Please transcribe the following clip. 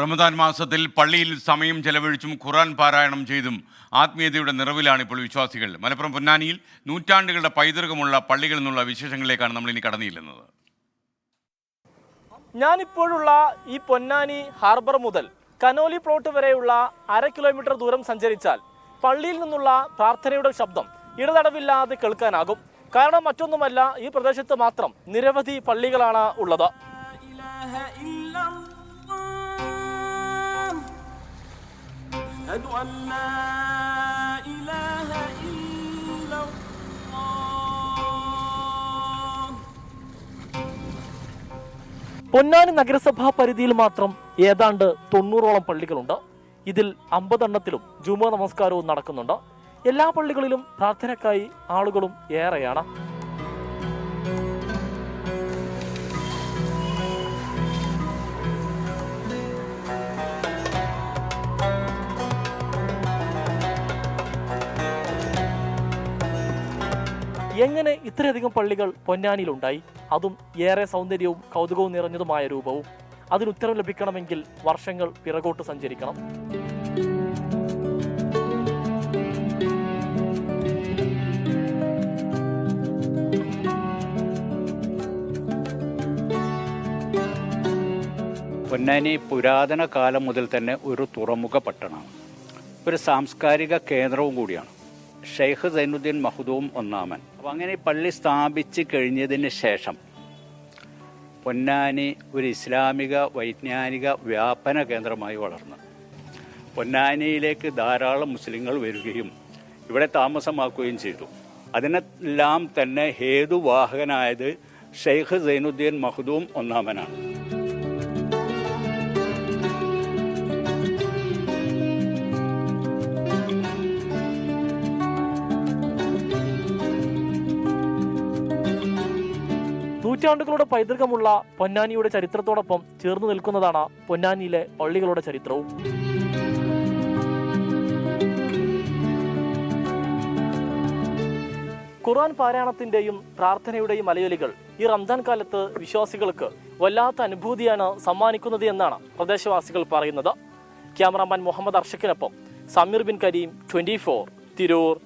റമദാൻ മാസത്തിൽ പള്ളിയിൽ സമയം ചെലവഴിച്ചും ഖുറാൻ പാരായണം ചെയ്തും ആത്മീയതയുടെ നിറവിലാണ് ഇപ്പോൾ വിശ്വാസികൾ. മലപ്പുറം പൊന്നാനിയിൽ നൂറ്റാണ്ടുകളുടെ പൈതൃകമുള്ള പള്ളികളിൽ നിന്നുള്ള വിശേഷങ്ങളിലേക്കാണ് നമ്മൾ ഇനി കടന്നില്ലെന്നത് ഞാനിപ്പോഴുള്ള ഈ പൊന്നാനി ഹാർബർ മുതൽ കനോലി പ്ലോട്ട് വരെയുള്ള അര കിലോമീറ്റർ ദൂരം സഞ്ചരിച്ചാൽ പള്ളിയിൽ നിന്നുള്ള പ്രാർത്ഥനയുടെ ശബ്ദം ഇടതടവില്ലാതെ കേൾക്കാനാകും. കാരണം മറ്റൊന്നുമല്ല ഈ പ്രദേശത്ത് മാത്രം നിരവധി പള്ളികളാണ് ഉള്ളത്. أشهد أن لا إله إلا الله പൊന്നാനി നഗരസഭാ പരിധിയിൽ മാത്രം ഏതാണ്ട് തൊണ്ണൂറോളം പള്ളികളുണ്ട് ഇതിൽ അമ്പതെണ്ണത്തിലും ജുമ നമസ്കാരവും നടക്കുന്നുണ്ട് എല്ലാ പള്ളികളിലും പ്രാർത്ഥനയ്ക്കായി ആളുകളും ഏറെയാണ് എങ്ങനെ ഇത്രയധികം പള്ളികൾ പൊന്നാനിയിലുണ്ടായി? അതും ഏറെ സൗന്ദര്യവും കൗതുകവും നിറഞ്ഞതുമായ രൂപവും. അതിന് ഉത്തരം ലഭിക്കണമെങ്കിൽ വർഷങ്ങൾ പിറകോട്ട് സഞ്ചരിക്കണം. പൊന്നാനി പുരാതന കാലം മുതൽ തന്നെ ഒരു തുറമുഖ പട്ടണമാണ്. ഒരു സാംസ്കാരിക കേന്ദ്രവും കൂടിയാണ്. ഷെയ്ഖ് സൈനുദ്ദീൻ മഹദൂം ഒന്നാമൻ. അപ്പം അങ്ങനെ പള്ളി സ്ഥാപിച്ച് കഴിഞ്ഞതിന് ശേഷം പൊന്നാനി ഒരു ഇസ്ലാമിക വൈജ്ഞാനിക വ്യാപന കേന്ദ്രമായി വളർന്നു. പൊന്നാനിയിലേക്ക് ധാരാളം മുസ്ലിങ്ങൾ വരികയും ഇവിടെ താമസമാക്കുകയും ചെയ്തു. അതിനെല്ലാം തന്നെ ഹേതുവാഹകനായത് ഷെയ്ഖ് സൈനുദ്ദീൻ മഹദൂം ഒന്നാമനാണ്. നൂറ്റാണ്ടുകളുടെ പൈതൃകമുള്ള പൊന്നാനിയുടെ ചരിത്രത്തോടൊപ്പം ചേർന്ന് നിൽക്കുന്നതാണ് പൊന്നാനിയിലെ പള്ളികളുടെ ചരിത്രവും. ഖുർആൻ പാരായണത്തിന്റെയും പ്രാർത്ഥനയുടെയും അലയൊലികൾ ഈ റംസാൻ കാലത്ത് വിശ്വാസികൾക്ക് വല്ലാത്ത അനുഭൂതിയാണ് സമ്മാനിക്കുന്നത് എന്നാണ് പ്രദേശവാസികൾ പറയുന്നത്. ക്യാമറാമാൻ മുഹമ്മദ് അർഷക്കിനൊപ്പം Sameer bin Kareem twenty four Tirur.